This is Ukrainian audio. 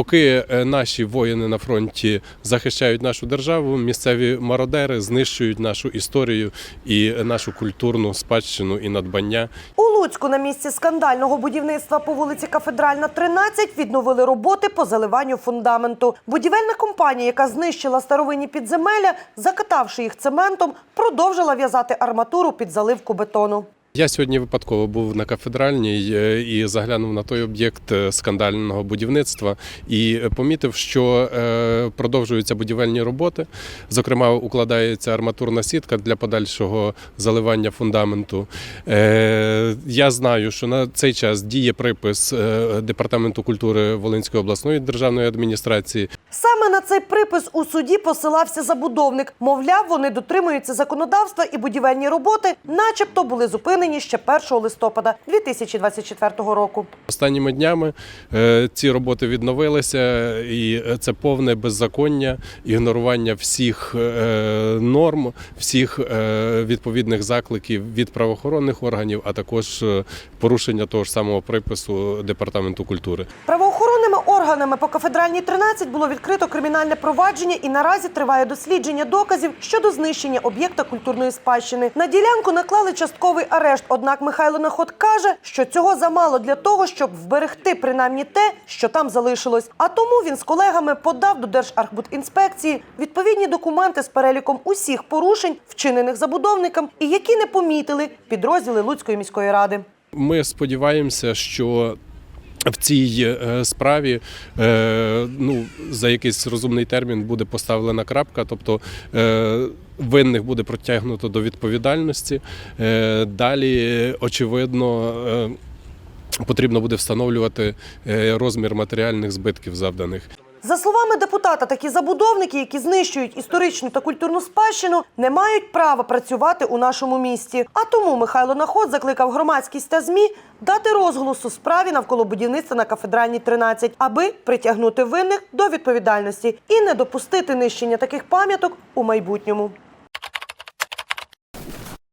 Поки е, наші воїни на фронті захищають нашу державу, місцеві мародери знищують нашу історію і нашу культурну спадщину і надбання. У Луцьку на місці скандального будівництва по вулиці Кафедральна, 13 відновили роботи по заливанню фундаменту. Будівельна компанія, яка знищила старовинні підземелля, закатавши їх цементом, продовжила в'язати арматуру під заливку бетону. Я сьогодні випадково був на кафедральній е, і заглянув на той об'єкт е, скандального будівництва і помітив, що е, продовжуються будівельні роботи. Зокрема, укладається арматурна сітка для подальшого заливання фундаменту. Я знаю, що на цей час діє припис департаменту культури Волинської обласної державної адміністрації Саме на цей припис у суді посилався забудовник. Мовляв, вони дотримуються законодавства і будівельні роботи, начебто, були зупинені ще 1 листопада 2024 року. Останніми днями е, ці роботи відновилися, і це повне беззаконня, ігнорування всіх е, норм, всіх е, відповідних закликів від правоохоронних органів, а також порушення того ж самого припису департаменту культури. Правоохоронними органами по кафедральній 13 було відкрито кримінальне провадження і наразі триває дослідження доказів щодо знищення об'єкта культурної спадщини. На ділянку наклали частковий арешт. Однак Михайло Наход каже, що цього замало для того, щоб вберегти принаймні те, що там залишилось. А тому він з колегами подав до Держархбудінспекції відповідні документи з переліком усіх порушень, вчинених забудовником, і які не помітили підрозділи Луцької міської ради. Ми сподіваємося, що в цій е, справі е, ну, за якийсь розумний термін буде поставлена крапка, тобто е, винних буде притягнуто до відповідальності. Далі, очевидно, потрібно буде встановлювати розмір матеріальних збитків завданих. За словами депутата, такі забудовники, які знищують історичну та культурну спадщину, не мають права працювати у нашому місті. А тому Михайло Наход закликав громадськість та змі дати розголосу справі навколо будівництва на кафедральній 13, аби притягнути винних до відповідальності і не допустити нищення таких пам'яток у майбутньому.